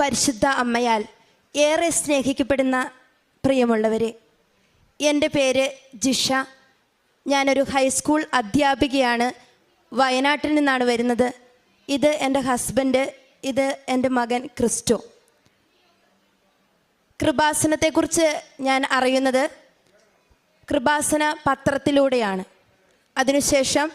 പരിശുദ്ധ അമ്മയാൽ ഏറെ സ്നേഹിക്കപ്പെടുന്ന പ്രിയമുള്ളവരെ എന്റെ പേര് ജിഷ. ഞാനൊരു ഹൈസ്കൂൾ അധ്യാപികയാണ്. വയനാട്ടിൽ നിന്നാണ് വരുന്നത്. ഇത് എന്റെ ഹസ്ബൻഡ് ഇത് എന്റെ മകൻ ക്രിസ്റ്റോ. കൃപാസനത്തെക്കുറിച്ച് ഞാൻ അറിയുന്നത് കൃപാസന പത്രത്തിലൂടെയാണ്. അതിനുശേഷം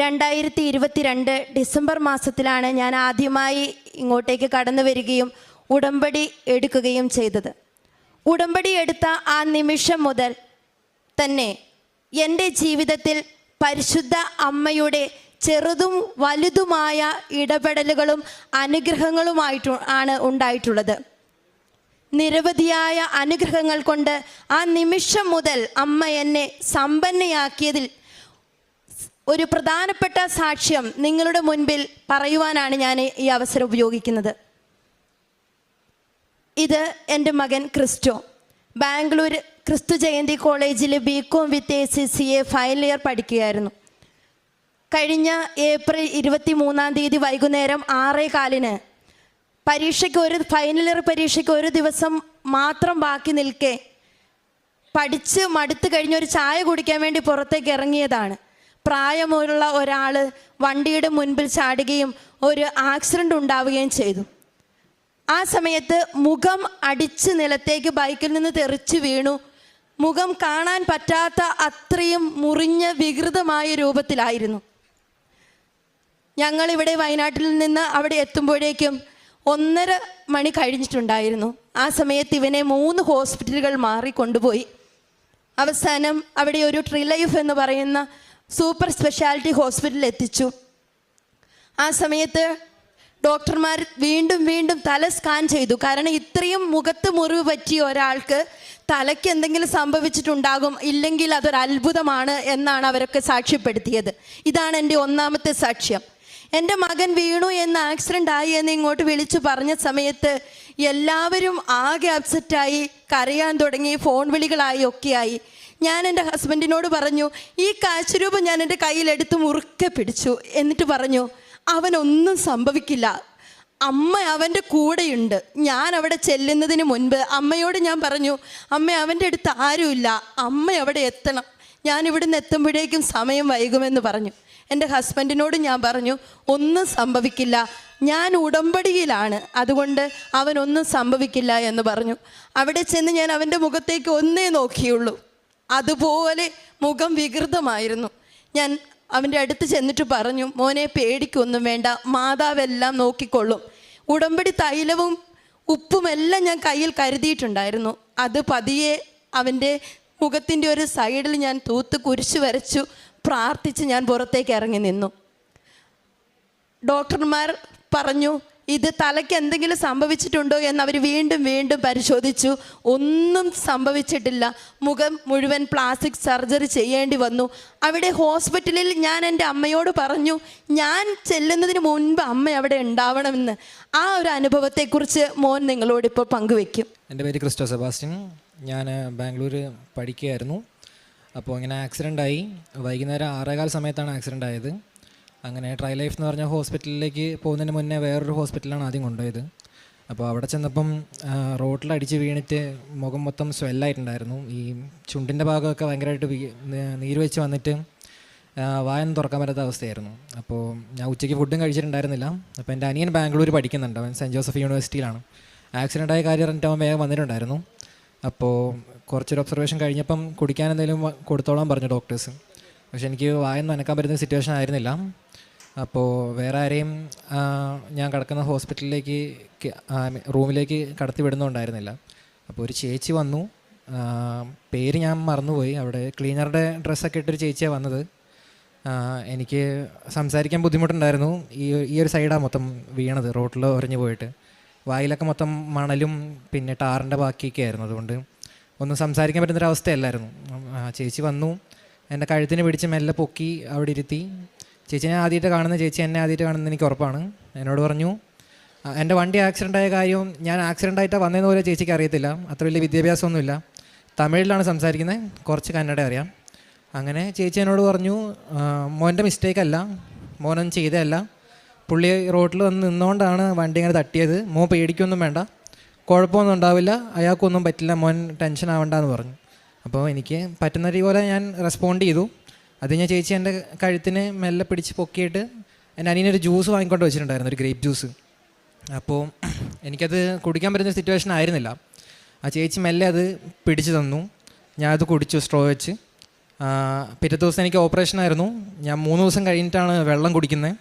രണ്ടായിരത്തി ഇരുപത്തിരണ്ട് ഡിസംബർ മാസത്തിലാണ് ഞാൻ ആദ്യമായി ഇങ്ങോട്ടേക്ക് കടന്നു വരികയും ഉടമ്പടി എടുക്കുകയും ചെയ്തത്. ഉടമ്പടി എടുത്ത ആ നിമിഷം മുതൽ തന്നെ എന്റെ ജീവിതത്തിൽ പരിശുദ്ധ അമ്മയുടെ ചെറുതും വലുതുമായ ഇടപെടലുകളും അനുഗ്രഹങ്ങളുമായിട്ടു ആണ് ഉണ്ടായിട്ടുള്ളത്. നിരവധിയായ അനുഗ്രഹങ്ങൾ കൊണ്ട് ആ നിമിഷം മുതൽ അമ്മ എന്നെ സമ്പന്നയാക്കിയതിൽ ഒരു പ്രധാനപ്പെട്ട സാക്ഷ്യം നിങ്ങളുടെ മുൻപിൽ പറയുവാനാണ് ഞാൻ ഈ അവസരം ഉപയോഗിക്കുന്നത്. ഇത് എന്റെ മകൻ ക്രിസ്റ്റോ. ബാംഗ്ലൂർ ക്രിസ്തു ജയന്തി കോളേജിൽ B com with A C C A final year പഠിക്കുകയായിരുന്നു. കഴിഞ്ഞ ഏപ്രിൽ ഇരുപത്തി മൂന്നാം തീയതി വൈകുന്നേരം ആറേ കാലിന് പരീക്ഷയ്ക്ക് ഒരു ഫൈനൽ ഇയർ പരീക്ഷയ്ക്ക് ഒരു ദിവസം മാത്രം ബാക്കി നിൽക്കെ പഠിച്ച് മടുത്തു കഴിഞ്ഞ് ഒരു ചായ കുടിക്കാൻ വേണ്ടി പുറത്തേക്ക് ഇറങ്ങിയതാണ്. പ്രായമുള്ള ഒരാൾ വണ്ടിയുടെ മുൻപിൽ ചാടുകയും ഒരു ആക്സിഡന്റ് ഉണ്ടാവുകയും ചെയ്തു. ആ സമയത്ത് മുഖം അടിച്ച് നിലത്തേക്ക് ബൈക്കിൽ നിന്ന് തെറിച്ച് വീണു. മുഖം കാണാൻ പറ്റാത്ത അത്രയും മുറിഞ്ഞ വികൃതമായ രൂപത്തിലായിരുന്നു. ഞങ്ങളിവിടെ വയനാട്ടിൽ നിന്ന് അവിടെ എത്തുമ്പോഴേക്കും ഒന്നര മണി കഴിഞ്ഞിട്ടുണ്ടായിരുന്നു. ആ സമയത്ത് ഇവനെ മൂന്ന് ഹോസ്പിറ്റലുകൾ മാറി കൊണ്ടുപോയി. അവസാനം അവിടെ ഒരു ട്രിലൈഫ് എന്ന് പറയുന്ന സൂപ്പർ സ്പെഷ്യാലിറ്റി ഹോസ്പിറ്റലിൽ എത്തിച്ചു. ആ സമയത്ത് ഡോക്ടർമാർ വീണ്ടും വീണ്ടും തല സ്കാൻ ചെയ്തു. കാരണം ഇത്രയും മുഖത്ത് മുറിവ് പറ്റിയ ഒരാൾക്ക് തലയ്ക്ക് എന്തെങ്കിലും സംഭവിച്ചിട്ടുണ്ടാകും ഇല്ലെങ്കിൽ അതൊരു അത്ഭുതമാണ് എന്നാണ് അവരൊക്കെ സാക്ഷ്യപ്പെടുത്തിയത്. ഇതാണ് എന്റെ ഒന്നാമത്തെ സാക്ഷ്യം. എന്റെ മകൻ വീണു എന്ന് ആക്സിഡന്റ് ആയി എന്ന് ഇങ്ങോട്ട് വിളിച്ചു പറഞ്ഞ സമയത്ത് എല്ലാവരും ആകെ അപ്സെറ്റായി കരയാൻ തുടങ്ങി ഫോൺ വിളികളായി ഒക്കെയായി. ഞാൻ എന്റെ ഹസ്ബൻഡിനോട് പറഞ്ഞു ഈ കാശുരൂപം ഞാൻ എന്റെ കയ്യിലെടുത്ത് മുറുക്കെ പിടിച്ചു. എന്നിട്ട് പറഞ്ഞു അവനൊന്നും സംഭവിക്കില്ല. അമ്മ അവന്റെ കൂടെയുണ്ട്. ഞാൻ അവിടെ ചെല്ലുന്നതിന് മുൻപ് അമ്മയോട് ഞാൻ പറഞ്ഞു അമ്മ അവന്റെ അടുത്ത് ആരുമില്ല. അമ്മ അവിടെ എത്തണം. ഞാൻ ഇവിടുന്ന് എത്തുമ്പോഴേക്കും സമയം വൈകുമെന്ന് പറഞ്ഞു. എന്റെ ഹസ്ബൻഡിനോട് ഞാൻ പറഞ്ഞു ഒന്നും സംഭവിക്കില്ല. ഞാൻ ഉടമ്പടിയിലാണ്. അതുകൊണ്ട് അവനൊന്നും സംഭവിക്കില്ല എന്ന് പറഞ്ഞു. അവിടെ ചെന്ന് ഞാൻ അവന്റെ മുഖത്തേക്ക് ഒന്നേ നോക്കിയുള്ളൂ. അതുപോലെ മുഖം വികൃതമായിരുന്നു. ഞാൻ അവന്റെ അടുത്ത് ചെന്നിട്ട് പറഞ്ഞു മോനെ പേടിക്കൊന്നും വേണ്ട മാതാവെല്ലാം നോക്കിക്കൊള്ളും. ഉടമ്പടി തൈലവും ഉപ്പുമെല്ലാം ഞാൻ കയ്യിൽ കരുതിയിട്ടുണ്ടായിരുന്നു. അത് പതിയെ അവന്റെ മുഖത്തിന്റെ ഒരു സൈഡിൽ ഞാൻ തൂത്ത് കുരിശ് വരച്ചു പ്രാർത്ഥിച്ച് ഞാൻ പുറത്തേക്ക് ഇറങ്ങി നിന്നു. ഡോക്ടർമാർ പറഞ്ഞു ഇത് തലയ്ക്ക് എന്തെങ്കിലും സംഭവിച്ചിട്ടുണ്ടോ എന്ന് അവർ വീണ്ടും വീണ്ടും പരിശോധിച്ചു. ഒന്നും സംഭവിച്ചിട്ടില്ല. മുഖം മുഴുവൻ പ്ലാസ്റ്റിക് സർജറി ചെയ്യേണ്ടി വന്നു. അവിടെ ഹോസ്പിറ്റലിൽ ഞാൻ എന്റെ അമ്മയോട് പറഞ്ഞു ഞാൻ ചെല്ലുന്നതിന് മുൻപ് അമ്മ അവിടെ ഉണ്ടാവണമെന്ന്. ആ ഒരു അനുഭവത്തെക്കുറിച്ച് മോൻ നിങ്ങളോട് ഇപ്പോൾ പങ്കുവെക്കും. എന്റെ പേര് ക്രിസ്റ്റോ സെബാസ്റ്റ്യൻ. ഞാൻ ബാംഗ്ലൂർ പഠിക്കുകയായിരുന്നു. അപ്പോൾ ഇങ്ങനെ ആക്സിഡന്റ് ആയി. വൈകുന്നേരം ആറേകാൽ സമയത്താണ് ആക്സിഡന്റ് ആയത്. അങ്ങനെ ട്രൈ ലൈഫ് എന്ന് പറഞ്ഞ ഹോസ്പിറ്റലിലേക്ക് പോകുന്നതിന് മുന്നേ വേറൊരു ഹോസ്പിറ്റലാണ് ആദ്യം കൊണ്ടുപോയത്. അപ്പോൾ അവിടെ ചെന്നപ്പം റോട്ടിൽ അടിച്ച് വീണിട്ട് മുഖം മൊത്തം സ്വെല്ലായിട്ടുണ്ടായിരുന്നു ഈ ചുണ്ടിന്റെ ഭാഗമൊക്കെ ഭയങ്കരമായിട്ട് നീര് വെച്ച് വന്നിട്ട് വായന തുറക്കാൻ പറ്റാത്ത അവസ്ഥയായിരുന്നു. അപ്പോൾ ഞാൻ ഉച്ചയ്ക്ക് ഫുഡും കഴിച്ചിട്ടുണ്ടായിരുന്നില്ല. അപ്പോൾ എന്റെ അനിയൻ ബാംഗ്ലൂർ പഠിക്കുന്നുണ്ട്. അവൻ സെന്റ് ജോസഫ് യൂണിവേഴ്സിറ്റിയിലാണ് ആക്സിഡന്റ് ആയ കാര്യം പറഞ്ഞിട്ട് അവൻ വേഗം വന്നിട്ടുണ്ടായിരുന്നു. അപ്പോൾ കുറച്ചൊരു ഒബ്സർവേഷൻ കഴിഞ്ഞപ്പം കുടിക്കാൻ എന്തെങ്കിലും കൊടുത്തോളാൻ പറഞ്ഞു ഡോക്ടേഴ്സ് പക്ഷെ എനിക്ക് വായന നനക്കാൻ പറ്റുന്ന സിറ്റുവേഷൻ ആയിരുന്നില്ല. അപ്പോൾ വേറെ ആരെയും ഞാൻ കിടക്കുന്ന ഹോസ്പിറ്റലിലേക്ക് റൂമിലേക്ക് കടത്തി വിടുന്നുണ്ടായിരുന്നില്ല. അപ്പോൾ ഒരു ചേച്ചി വന്നു. പേര് ഞാൻ മറന്നുപോയി. അവിടെ ക്ലീനറുടെ ഡ്രസ്സൊക്കെ ഇട്ടൊരു ചേച്ചിയാണ് വന്നത്. എനിക്ക് സംസാരിക്കാൻ ബുദ്ധിമുട്ടുണ്ടായിരുന്നു. ഈ ഈ ഒരു സൈഡാണ് മൊത്തം വീണത് റോട്ടിൽ ഉറഞ്ഞു പോയിട്ട്. വായിലൊക്കെ മൊത്തം മണലും പിന്നെ ടാറിന്റെ ബാക്കിയൊക്കെ ആയിരുന്നു അതുകൊണ്ട് ഒന്നും സംസാരിക്കാൻ പറ്റുന്നൊരവസ്ഥയല്ലായിരുന്നു ചേച്ചി വന്നു. എന്റെ കഴുത്തിന് പിടിച്ച് മെല്ലെ പൊക്കി അവിടെ ഇരുത്തി. ചേച്ചി ഞാൻ ആദ്യമായിട്ട് കാണുന്ന ചേച്ചി എന്നെ ആദ്യമായിട്ട് കാണുന്നത് എനിക്ക് ഉറപ്പാണ്. എന്നോട് പറഞ്ഞു എന്റെ വണ്ടി ആക്സിഡന്റ് ആയ കാര്യവും ഞാൻ ആക്സിഡന്റ് ആയിട്ട് വന്നതെന്ന് പോലെ ചേച്ചിക്ക് അറിയത്തില്ല. അത്ര വലിയ വിദ്യാഭ്യാസമൊന്നുമില്ല. തമിഴിലാണ് സംസാരിക്കുന്നത്. കുറച്ച് കന്നഡ അറിയാം. അങ്ങനെ ചേച്ചി എന്നോട് പറഞ്ഞു മോന്റെ മിസ്റ്റേക്ക് അല്ല. മോനൊന്നും ചെയ്തതല്ല. പുള്ളി റോട്ടിൽ വന്ന് നിന്നുകൊണ്ടാണ് വണ്ടി ഇങ്ങനെ തട്ടിയത്. മോൻ പേടിക്കൊന്നും വേണ്ട. കുഴപ്പമൊന്നും ഉണ്ടാവില്ല. അയാൾക്കൊന്നും പറ്റില്ല. മോൻ ടെൻഷൻ ആവണ്ടെന്ന് പറഞ്ഞു. അപ്പോൾ എനിക്ക് പറ്റുന്ന പോലെ ഞാൻ റെസ്പോണ്ട് ചെയ്തു. അത് ഞാൻ ചേച്ചി എന്റെ കഴുത്തിന് മെല്ലെ പിടിച്ച് പൊക്കിയിട്ട് എന്റെ അനിയനൊരു ജ്യൂസ് വാങ്ങിക്കൊണ്ട് വെച്ചിട്ടുണ്ടായിരുന്നു ഒരു ഗ്രേപ്പ് ജ്യൂസ്. അപ്പോൾ എനിക്കത് കുടിക്കാൻ പറ്റുന്ന സിറ്റുവേഷൻ ആയിരുന്നില്ല. ആ ചേച്ചി മെല്ലെ അത് പിടിച്ചു തന്നു. ഞാൻ അത് കുടിച്ചു സ്ട്രോ വെച്ച്. പിറ്റേ ദിവസം എനിക്ക് ഓപ്പറേഷൻ ആയിരുന്നു. ഞാൻ മൂന്ന് ദിവസം കഴിഞ്ഞിട്ടാണ് വെള്ളം കുടിക്കുന്നത്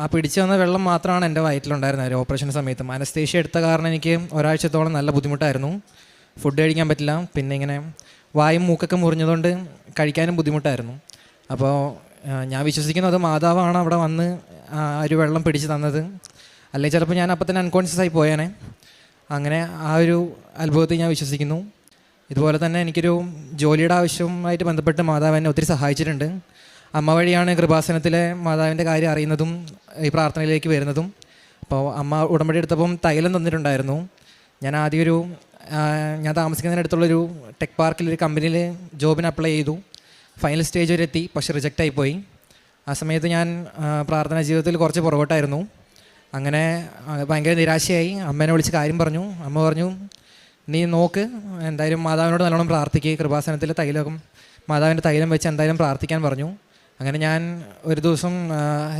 ആ പിടിച്ചു വന്ന വെള്ളം മാത്രമാണ് എന്റെ വയറ്റിലുണ്ടായിരുന്നത് ഓപ്പറേഷൻ സമയത്ത്. അനസ്തേഷ്യ എടുത്ത കാരണം എനിക്ക് ഒരാഴ്ചത്തോളം നല്ല ബുദ്ധിമുട്ടായിരുന്നു. ഫുഡ് കഴിക്കാൻ പറ്റില്ല. പിന്നെ ഇങ്ങനെ വായും മൂക്കൊക്കെ മുറിഞ്ഞതുകൊണ്ട് കഴിക്കാനും ബുദ്ധിമുട്ടായിരുന്നു. അപ്പോൾ ഞാൻ വിശ്വസിക്കുന്നത് മാതാവാണ് അവിടെ വന്ന് ആ ഒരു വെള്ളം പിടിച്ച് തന്നത്. അല്ലെങ്കിൽ ചിലപ്പോൾ ഞാൻ അപ്പം തന്നെ അൺകോൺഷ്യസ് ആയി പോയേനെ. അങ്ങനെ ആ ഒരു അത്ഭുതത്തിൽ ഞാൻ വിശ്വസിക്കുന്നു. ഇതുപോലെ തന്നെ എനിക്കൊരു ജോലിയുടെ ആവശ്യവുമായിട്ട് ബന്ധപ്പെട്ട് മാതാവ് എന്നെ ഒത്തിരി സഹായിച്ചിട്ടുണ്ട്. അമ്മ വഴിയാണ് കൃപാസനത്തിലെ മാതാവിന്റെ കാര്യം അറിയുന്നതും ഈ പ്രാർത്ഥനയിലേക്ക് വരുന്നതും. അപ്പോൾ അമ്മ ഉടമ്പടി എടുത്തപ്പം തൈലം തന്നിട്ടുണ്ടായിരുന്നു. ഞാൻ ആദ്യം ഒരു ഞാൻ താമസിക്കുന്നതിനടുത്തുള്ളൊരു ടെക് പാർക്കിൽ ഒരു കമ്പനിയിൽ ജോബിന് അപ്ലൈ ചെയ്തു. ഫൈനൽ സ്റ്റേജ് വരെ എത്തി പക്ഷേ റിജക്റ്റ് ആയിപ്പോയി പോയി. ആ സമയത്ത് ഞാൻ പ്രാർത്ഥനാ ജീവിതത്തിൽ കുറച്ച് പുറകോട്ടായിരുന്നു. അങ്ങനെ ഭയങ്കര നിരാശയായി. അമ്മേനെ വിളിച്ച് കാര്യം പറഞ്ഞു. അമ്മ പറഞ്ഞു നീ നോക്ക് എന്തായാലും മാതാവിനോട് നല്ലോണം പ്രാർത്ഥിക്കുക കൃപാസനത്തിൽ തൈലകം മാതാവിന്റെ തൈലം വെച്ച് എന്തായാലും പ്രാർത്ഥിക്കാൻ പറഞ്ഞു. അങ്ങനെ ഞാൻ ഒരു ദിവസം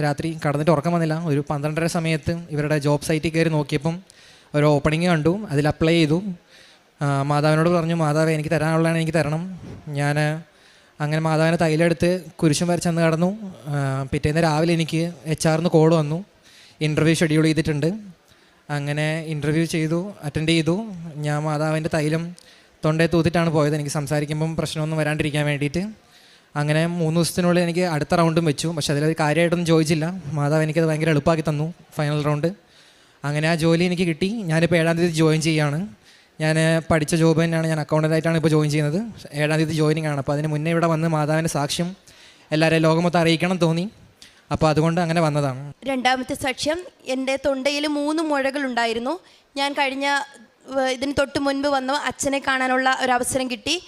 രാത്രി കടന്നിട്ട് ഉറക്കം വന്നില്ല. ഒരു പന്ത്രണ്ടര സമയത്ത് ഇവരുടെ ജോബ് സൈറ്റിൽ കയറി നോക്കിയപ്പം ഒരു ഓപ്പണിങ് കണ്ടു. അതിൽ അപ്ലൈ ചെയ്തു. മാതാവിനോട് പറഞ്ഞു മാതാവ് എനിക്ക് തരാനുള്ളതാണ് എനിക്ക് തരണം. ഞാൻ അങ്ങനെ മാതാവിനെ തൈലെടുത്ത് കുരിശും വരച്ചെന്ന് കടന്നു. പിറ്റേന്ന് രാവിലെ എനിക്ക് എച്ച് ആറിന്ന് കോൾ വന്നു. ഇന്റർവ്യൂ ഷെഡ്യൂൾ ചെയ്തിട്ടുണ്ട്. അങ്ങനെ ഇന്റർവ്യൂ ചെയ്തു അറ്റൻഡ് ചെയ്തു. ഞാൻ മാതാവിന്റെ തൈലം തൊണ്ടയിൽ തൂത്തിട്ടാണ് പോയത്. എനിക്ക് സംസാരിക്കുമ്പം പ്രശ്നമൊന്നും വരാണ്ടിരിക്കാൻ വേണ്ടിയിട്ട്. അങ്ങനെ മൂന്ന് ദിവസത്തിനുള്ളിൽ എനിക്ക് അടുത്ത റൗണ്ടും വെച്ചു. പക്ഷേ അതിലൊരു കാര്യമായിട്ടൊന്നും ചോദിച്ചില്ല. മാതാവ് എനിക്കത് ഭയങ്കര എളുപ്പമാക്കി തന്നു ഫൈനൽ റൗണ്ട്. അങ്ങനെ ആ ജോലി എനിക്ക് കിട്ടി. ഞാനിപ്പോൾ ഏഴാം തീയതി ജോയിൻ ചെയ്യാണ്. ഞാൻ പഠിച്ച ജോബ് തന്നെയാണ്. ഞാൻ അക്കൗണ്ടന്റായിട്ടാണ് ഇപ്പോൾ ജോയിൻ ചെയ്യുന്നത്. ഏഴാം തീയതി ജോയിനിങ് ആണ്. അപ്പോൾ അതിന് മുന്നേ ഇവിടെ വന്ന് മാതാവിന്റെ സാക്ഷ്യം എല്ലാവരെയും ലോകമൊത്തം അറിയിക്കണം തോന്നി. അപ്പോൾ അതുകൊണ്ട് അങ്ങനെ വന്നതാണ്. രണ്ടാമത്തെ സാക്ഷ്യം എന്റെ തൊണ്ടയിൽ മൂന്ന് മുഴകൾ ഉണ്ടായിരുന്നു. ഞാൻ കഴിഞ്ഞ ഇതിന് തൊട്ട് മുൻപ് വന്നു അച്ഛനെ കാണാനുള്ള ഒരു അവസരം കിട്ടി.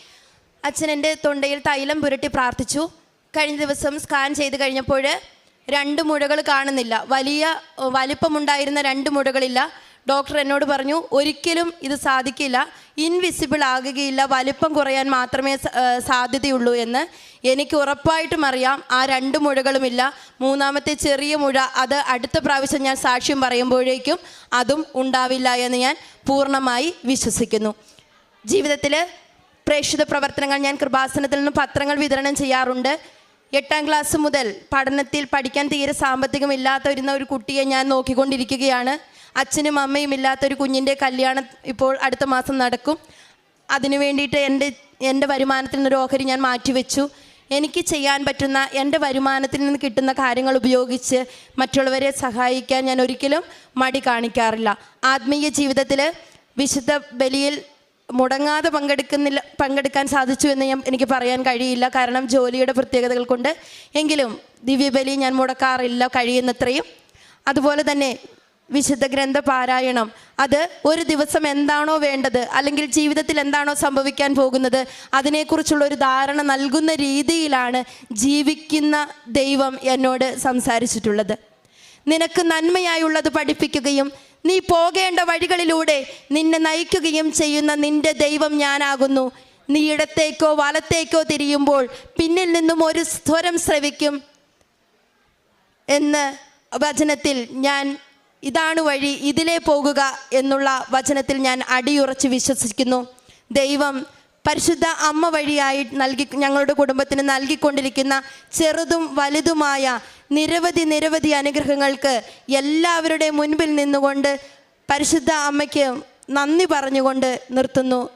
അച്ഛൻ എന്റെ തൊണ്ടയിൽ തൈലം പുരട്ടി പ്രാർത്ഥിച്ചു. കഴിഞ്ഞ ദിവസം സ്കാൻ ചെയ്ത് കഴിഞ്ഞപ്പോൾ രണ്ട് മുഴകൾ കാണുന്നില്ല. വലിയ വലിപ്പമുണ്ടായിരുന്ന രണ്ട് മുഴകളില്ല. ഡോക്ടർ എന്നോട് പറഞ്ഞു ഒരിക്കലും ഇത് സാധിക്കില്ല. ഇൻവിസിബിൾ ആകുകയില്ല. വലിപ്പം കുറയാൻ മാത്രമേ സാധ്യതയുള്ളൂ എന്ന് എനിക്ക് ഉറപ്പായിട്ടും അറിയാം. ആ രണ്ട് മുഴകളുമില്ല. മൂന്നാമത്തെ ചെറിയ മുഴ അത് അടുത്ത പ്രാവശ്യം ഞാൻ സാക്ഷ്യം പറയുമ്പോഴേക്കും അതും ഉണ്ടാവില്ല എന്ന് ഞാൻ പൂർണമായി വിശ്വസിക്കുന്നു. ജീവിതത്തിൽ പ്രേക്ഷിത പ്രവർത്തനങ്ങൾ ഞാൻ കൃപാസനത്തിൽ നിന്ന് പത്രങ്ങൾ വിതരണം ചെയ്യാറുണ്ട്. എട്ടാം ക്ലാസ് മുതൽ പഠനത്തിൽ പഠിക്കാൻ തീരെ സാമ്പത്തികമില്ലാത്ത വരുന്ന ഒരു കുട്ടിയെ ഞാൻ നോക്കിക്കൊണ്ടിരിക്കുകയാണ്. അച്ഛനും അമ്മയും ഇല്ലാത്തൊരു കുഞ്ഞിന്റെ കല്യാണം ഇപ്പോൾ അടുത്ത മാസം നടക്കും. അതിനു വേണ്ടിയിട്ട് എന്റെ എന്റെ വരുമാനത്തിൽ നിന്നൊരു ഓഹരി ഞാൻ മാറ്റിവെച്ചു. എനിക്ക് ചെയ്യാൻ പറ്റുന്ന എന്റെ വരുമാനത്തിൽ നിന്ന് കിട്ടുന്ന കാര്യങ്ങൾ ഉപയോഗിച്ച് മറ്റുള്ളവരെ സഹായിക്കാൻ ഞാൻ ഒരിക്കലും മടി കാണിക്കാറില്ല. ആത്മീയ ജീവിതത്തിൽ വിശുദ്ധ ബലിയിൽ മുടങ്ങാതെ പങ്കെടുക്കുന്നില്ല പങ്കെടുക്കാൻ സാധിച്ചു എന്ന് ഞാൻ എനിക്ക് പറയാൻ കഴിയില്ല. കാരണം ജോലിയുടെ പ്രത്യേകതകൾ കൊണ്ട്. എങ്കിലും ദിവ്യബലി ഞാൻ മുടക്കാറില്ല കഴിയുന്നത്രയും. അതുപോലെ തന്നെ വിശുദ്ധ ഗ്രന്ഥ പാരായണം. അത് ഒരു ദിവസം എന്താണോ വേണ്ടത് അല്ലെങ്കിൽ ജീവിതത്തിൽ എന്താണോ സംഭവിക്കാൻ പോകുന്നത് അതിനെക്കുറിച്ചുള്ള ഒരു ധാരണ നൽകുന്ന രീതിയിലാണ് ജീവിക്കുന്ന ദൈവം എന്നോട് സംസാരിച്ചിട്ടുള്ളത്. നിനക്ക് നന്മയായുള്ളത് പഠിപ്പിക്കുകയും നീ പോകേണ്ട വഴികളിലൂടെ നിന്നെ നയിക്കുകയും ചെയ്യുന്ന നിന്റെ ദൈവം ഞാനാകുന്നു. നീ ഇടത്തേക്കോ വലത്തേക്കോ തിരിയുമ്പോൾ പിന്നിൽ നിന്നും ഒരു സ്വരം ശ്രവിക്കും എന്ന് വചനത്തിൽ ഞാൻ ഇതാണ് വഴി ഇതിലേ പോകുക എന്നുള്ള വചനത്തിൽ ഞാൻ അടിയുറച്ച് വിശ്വസിക്കുന്നു. ദൈവം പരിശുദ്ധ അമ്മ വഴിയായി നൽകി ഞങ്ങളുടെ കുടുംബത്തിന് നൽകിക്കൊണ്ടിരിക്കുന്ന ചെറുതും വലുതുമായ നിരവധി നിരവധി അനുഗ്രഹങ്ങൾക്ക് എല്ലാവരുടെയും മുൻപിൽ നിന്നുകൊണ്ട് പരിശുദ്ധ അമ്മയ്ക്ക് നന്ദി പറഞ്ഞുകൊണ്ട് നിർത്തുന്നു.